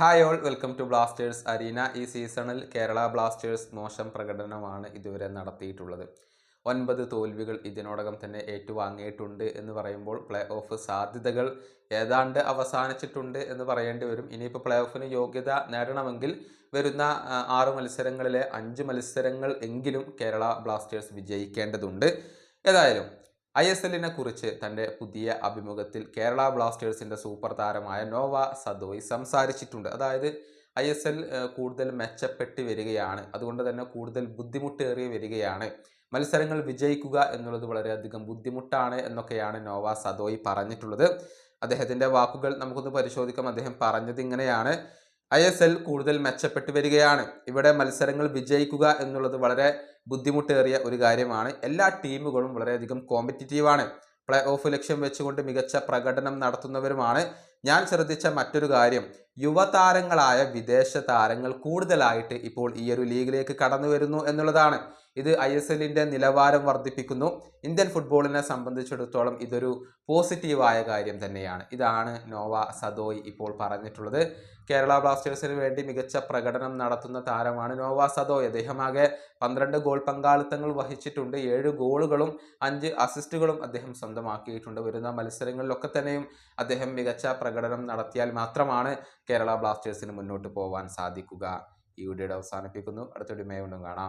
Hi all welcome to Blasters arena ഈ സീസണിൽ Kerala Blasters മോശം പ്രകടനമാണ് ഇതുവരെ നടത്തിയിട്ടുള്ളത്. ഒൻപത് തോൽവികൾ ഇതിനോടകം തന്നെ ഏറ്റുവാങ്ങിയിട്ടുണ്ട് എന്ന് പറയുമ്പോൾ പ്ലേ ഓഫ് സാധ്യതകൾ ഏതാണ്ട് അവസാനിച്ചിട്ടുണ്ട് എന്ന് പറയേണ്ടി വരും. ഇനിയിപ്പോൾ പ്ലേ ഓഫിന് യോഗ്യത നേടണമെങ്കിൽ വരുന്ന ആറ് മത്സരങ്ങളിലെ അഞ്ച് മത്സരങ്ങൾ എങ്കിലും കേരള ബ്ലാസ്റ്റേഴ്സ് വിജയിക്കേണ്ടതുണ്ട്. ഏതായാലും ഐ എസ് എല്ലിനെ കുറിച്ച് തന്റെ പുതിയ അഭിമുഖത്തിൽ കേരള ബ്ലാസ്റ്റേഴ്സിന്റെ സൂപ്പർ താരമായ നോവ സദോയ് സംസാരിച്ചിട്ടുണ്ട്. അതായത് ഐ എസ് എൽ കൂടുതൽ മെച്ചപ്പെട്ട് വരികയാണ്. അതുകൊണ്ട് തന്നെ കൂടുതൽ ബുദ്ധിമുട്ടേറി വരികയാണ്. മത്സരങ്ങൾ വിജയിക്കുക എന്നുള്ളത് വളരെയധികം ബുദ്ധിമുട്ടാണ് എന്നൊക്കെയാണ് നോവ സദോയ് പറഞ്ഞിട്ടുള്ളത്. അദ്ദേഹത്തിന്റെ വാക്കുകൾ നമുക്കൊന്ന് പരിശോധിക്കാം. അദ്ദേഹം പറഞ്ഞത് ഇങ്ങനെയാണ്. ഐ എസ് എൽ കൂടുതൽ മെച്ചപ്പെട്ടു വരികയാണ്. ഇവിടെ മത്സരങ്ങൾ വിജയിക്കുക എന്നുള്ളത് വളരെ ബുദ്ധിമുട്ടേറിയ ഒരു കാര്യമാണ്. എല്ലാ ടീമുകളും വളരെയധികം കോമ്പറ്റിറ്റീവാണ് പ്ലേ ഓഫ് ലക്ഷ്യം വെച്ചുകൊണ്ട് മികച്ച പ്രകടനം നടത്തുന്നവരുമാണ് ഞാൻ ശ്രദ്ധിച്ച മറ്റൊരു കാര്യം. യുവതാരങ്ങളായ വിദേശ താരങ്ങൾ കൂടുതലായിട്ട് ഇപ്പോൾ ഈ ഒരു ലീഗിലേക്ക് കടന്നു വരുന്നു എന്നുള്ളതാണ്. ഇത് ഐ എസ് എല്ലിന്റെ നിലവാരം വർദ്ധിപ്പിക്കുന്നു. ഇന്ത്യൻ ഫുട്ബോളിനെ സംബന്ധിച്ചിടത്തോളം ഇതൊരു പോസിറ്റീവായ കാര്യം തന്നെയാണ്. ഇതാണ് നോവ സദോയ് ഇപ്പോൾ പറഞ്ഞിട്ടുള്ളത്. കേരള ബ്ലാസ്റ്റേഴ്സിന് വേണ്ടി മികച്ച പ്രകടനം നടത്തുന്ന താരമാണ് നോവ സദോയ്. അദ്ദേഹമാകെ പന്ത്രണ്ട് ഗോൾ പങ്കാളിത്തങ്ങൾ വഹിച്ചിട്ടുണ്ട്. ഏഴ് ഗോളുകളും അഞ്ച് അസിസ്റ്റുകളും അദ്ദേഹം സ്വന്തമാക്കിയിട്ടുണ്ട്. വരുന്ന മത്സരങ്ങളിലൊക്കെ തന്നെയും അദ്ദേഹം മികച്ച പ്രകടനം നടത്തിയാൽ മാത്രമാണ് കേരള ബ്ലാസ്റ്റേഴ്സിന് മുന്നോട്ട് പോകാൻ സാധിക്കുക. ഈ വീഡിയോയുടെ അവസാനിപ്പിക്കുന്നു. അടുത്തൊരു മേ വീണ്ടും കാണാം.